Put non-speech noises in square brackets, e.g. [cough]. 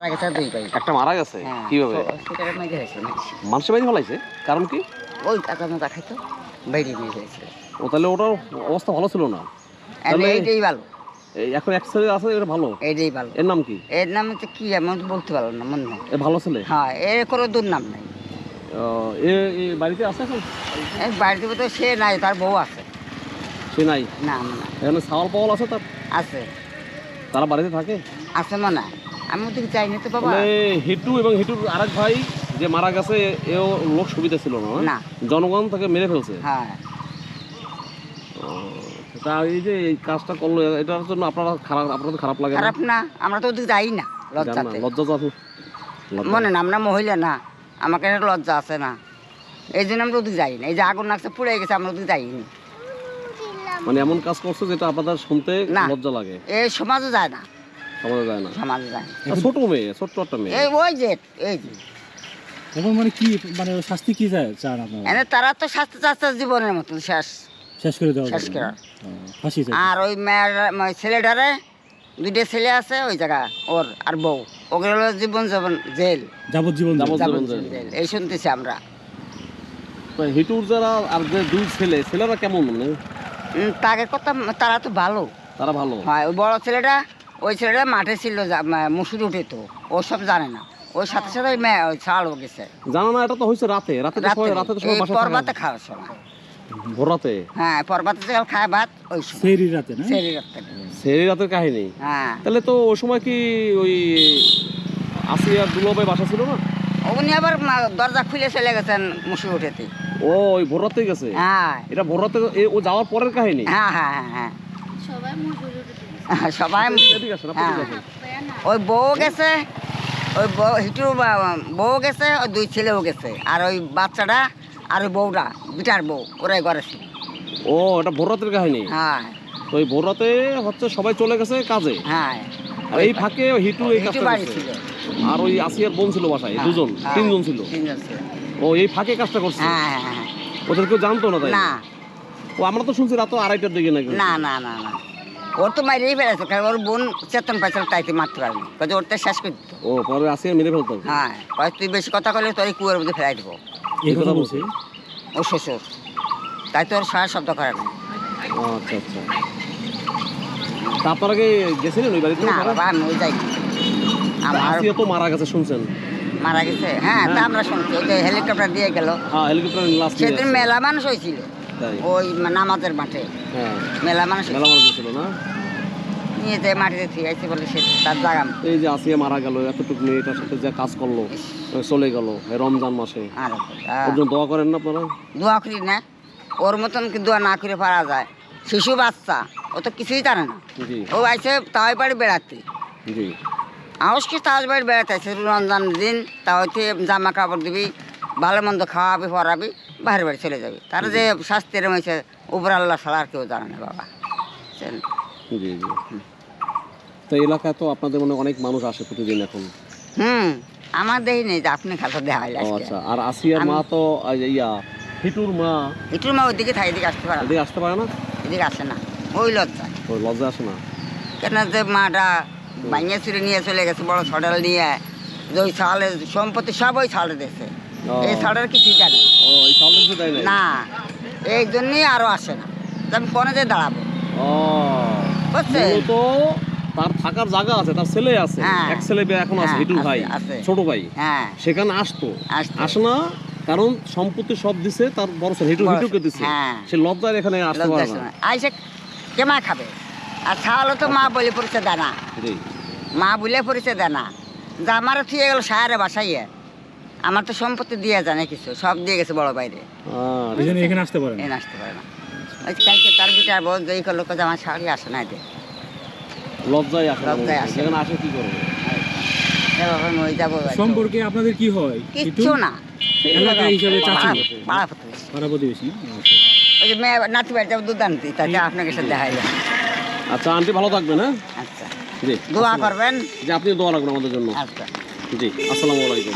একটা মারা গেছে? হ্যাঁ। কীভাবে? মানুষের বাড়ি ফলাইছে? কারণ কি? ওই কাকা খাইতো বাইরে নিয়ে গেছে। ও তাহলে ওটার অবস্থা ভালো ছিল না? তাহলে- এইটাই ভালো। এই এখন এক্সরে আছে এটা ভালো? এইটাই ভালো। এর নাম কি? এর নাম হচ্ছে কি এমন বলতে পারলাম না মনে হয়। ভালো ছেলে? হ্যাঁ এর কোনো দূর নাম নাই। এ বাড়িতে আছে এখন? বাড়িতে তো সে নাই তার বউ আছে। সে নাই? না এখানে সাওয়াল পাওয়াল আছে তার? আছে। তারা বাড়িতে থাকে? আছে হয়। আমি ওদিকে তো বাবা। মানে হিটু এবং হিটুর আরেক ভাই যে মারা গেছে এও লোক সুবিধা ছিল না না? না। জনগণ তাকে মেরে ফেলছে। হ্যাঁ। তা এই যে এই কাজটা করল এটার জন্য আপনারা খারাপ আপনাদের খারাপ লাগে খারাপ না আমরা তো ওদিকে যাই না লজ্জাতে। লজ্জা তো মনে না আমরা মহিলা না আমাকে লজ্জা আছে না। এই জন্য আমরা ওদিকে যাই না এই যে আগুন লাগছে পুড়ে গেছে আমরা ওদিকে যাইনি মানে এমন কাজ করছে যেটা আপনাদের শুনতে। লজ্জা লাগে। এই সমাজে যায় না। সমাজে যায় না। সমাজে যায় না। ছোট মেয়ে ছোট্ট একটা মেয়ে। এই ওই যে এই যে। এখন মানে কি মানে শাস্তি কি চায় চান আপনারা? এনে তারা তো স্বাস্থ্য জীবনের মতন শেষ। শেষ করে দেওয়া শেষ করা। ফাঁসি আর ওই মেয়ের ছেলেটারে দুইটা ছেলে আছে ওই জায়গা ওর আর বউ। ওগুলো হলো জীবন জীবন জেল। যাবজ্জীবন। যাবজ্জীবন জেল। এই শুনতেছি আমরা। তো হিটুর যারা আর যে দুই ছেলে ছেলেরা কেমন মানে? উম, তাকে কথা তারা তো ভালো। তারা ভালো। হয় ওই বড় ছেলেটা ওই ছেলেটা মাঠে ছিল মুসুর উঠে তো ও সব জানে না। ওই সাথে সাথে ছাড়ও গেছে। জানো না এটা তো হয়েছে রাতে। রাতে রাতে। তো সবাই পর্বাতে খাওয়ার সময়। না। ভোর রাতে? হ্যাঁ পর্বাতে যখন খায় ভাত ওই সেরি রাতে না? সেই রাখতে সেই রাতের কাহিনী? হ্যাঁ। তাহলে তো ওই সময় কি ওই আসিয়া দুলভাই বাসা ছিল না? উনি আবার দরজা খুলে চলে গেছেন মুসুর উঠেতে। ও ওই ভোর রাতেই গেছে? হ্যাঁ। এটা ভোর রাতে এ- ও যাওয়ার পরের কাহিনী? হ্যাঁ হ্যাঁ হ্যাঁ হ্যাঁ। সবাই এদিকে [laughs] আপনি হ্যাঁ। ওই বউ গেছে ওই বউ বউ গেছে ওই দুই ছেলেও গেছে। আর ওই বাচ্চাটা আর ওই বউটা বিটার বউ ওরাই ঘরে ছিল। ও এটা ভোর রাতের কাহিনী? হ্যাঁ। তো এই ভোর হচ্ছে সবাই চলে গেছে কাজে? হ্যাঁ। এই ফাঁকে হিটু এই কাজটা ছিল। আর ওই আসিয়ার বোন ছিল বাসায় হ্যাঁ, দুজন হ্যাঁ, তিনজন ছিল। ও এই ফাঁকে কাজটা করছে? হ্যাঁ হ্যাঁ। ওদের কেউ জানতো না তাই? না। ও আমরা তো শুনছি রাত আড়াইটার দিকে নাকি? না না না না। ওর তো মারিয়েই ফেলেছে কারণ ওর বোন চেতন পাইছিল তাইতে মারতে পারেনি কাজে ওর তো শেষ করে। দিত ও পরে আসিয়া মেরে ফেলতো? হ্যাঁ কয় তুই বেশি কথা বলে তোর কুয়ার মধ্যে ফেলাই দেবো। এই কথা বলছে? ও শ্বশুর। তাই তো ওর সারা শব্দ করে না। আচ্ছা আচ্ছা। তা আপনারা কি গেছিলেন ওই বাড়িতে? না বাবা আমি ওই যাই আমার তো মারা গেছে শুনছেন? মারা গেছে। হ্যাঁ তা আমরা শুনছি ওই যে হেলিকপ্টার দিয়ে গেল। হ্যাঁ হেলিকপ্টার সেদিন মেলা মানুষ হয়েছিল ওই নামাজের মাঠে। হ্যাঁ। মেলা মানুষ মেলা মানুষ গেছিল না? নিয়ে যে মাটিতে ঠিক বলে সে তার এই যে আসিয়া মারা গেল এতটুকু মেয়েটার সাথে যে কাজ করল চলে গেল রমজান মাসে। আর ওর জন্য দোয়া করেন না আপনারা? দোয়া করি না। ওর মতন কি দোয়া না করে পারা যায়। শিশু বাচ্চা ও তো কিছুই জানে না। ও আইসে তাওয়াই বাড়ি বেড়াতে। আউস কি বাড়ি বেড়াতে? রমজান দিন তা হচ্ছে জামা কাপড় দিবি ভালো মন্দ খাওয়াবি পরাবি বাইরে বাড়ি চলে যাবে। তার যে শাস্তির হয়েছে উপর আল্লাহ ছাড়া আর কেউ জানে না বাবা। জি জি তো এই এলাকায় তো আপনাদের মনে অনেক মানুষ আসে প্রতিদিন এখন। হুম আমার দেহি নেই আপনি খাতা দেওয়া হয় আচ্ছা আর আসিয়ার মা তো ইয়া হিটুর মা। একটু মা ওইদিকে থাকে এদিকে আসতে পারে। এদিকে আসতে পারে না? এদিকে আসে না ওই লজ্জা ওই লজ্জা আসে না? কেন যে মাটা ভাঙিয়ে চুরে নিয়ে চলে গেছে বড় ছড়াল নিয়ে ওই সম্পত্তি সব ওই ছাড়ে দিয়েছে। এই ছাড়ের কিছুই জানে না। না এই জন্যই আরও আসে না। আমি কোনে যে দাঁড়াবো? বুঝছে মূলত তার থাকার জায়গা আছে তার ছেলে আছে। হ্যাঁ। এক ছেলে এখন আছে হ্যাঁ, আছে, ভাই ছোট ভাই। হ্যাঁ। সেখানে আসতো। না কারণ সম্পত্তি সব দিছে তার বড় ছেলে হিটু হিটুকে দিছে। হ্যাঁ। সে লজ্জায় এখানে আসতে পারে না। আইসে কেমা খাবে? আর ছাড়ালো তো মা বলে পরিচয় দেয় না। মা বলে পরিচয় দেয় না। যে আমারও থুয়ে গেল সায়ারে বাসাইয়ে আমার তো সম্পত্তি দিয়ে জানে কিছু সব দিয়ে গেছে বড় বাইরে আর এখানে আসতে পারেন এ আসতে পারে না। ওই কালকে তার ভিতরে আর বল যেই করল আমার শাড়ি আসে না দে লজ্জায় আসে লজ্জায় আসে না। আসে কি করবে এভাবে আমি ওই যাব সম্পর্কে আপনাদের কি হয়? কিচ্ছু না। এলাকা হিসাবে চাচি পাড়া- পাড়া প্রতিবেশী। পাড়া প্রতিবেশী। ওই যে মেয়ে নাতি বাড়ি যাব দুধ আনতে। তাতে আপনাকে সাথে দেখাই যায় আচ্ছা আন্টি ভালো থাকবেন হ্যাঁ? আচ্ছা। জি দোয়া করবেন। যে আপনি দোয়া রাখবেন আমাদের জন্য। আচ্ছা। জি আসসালামু আলাইকুম।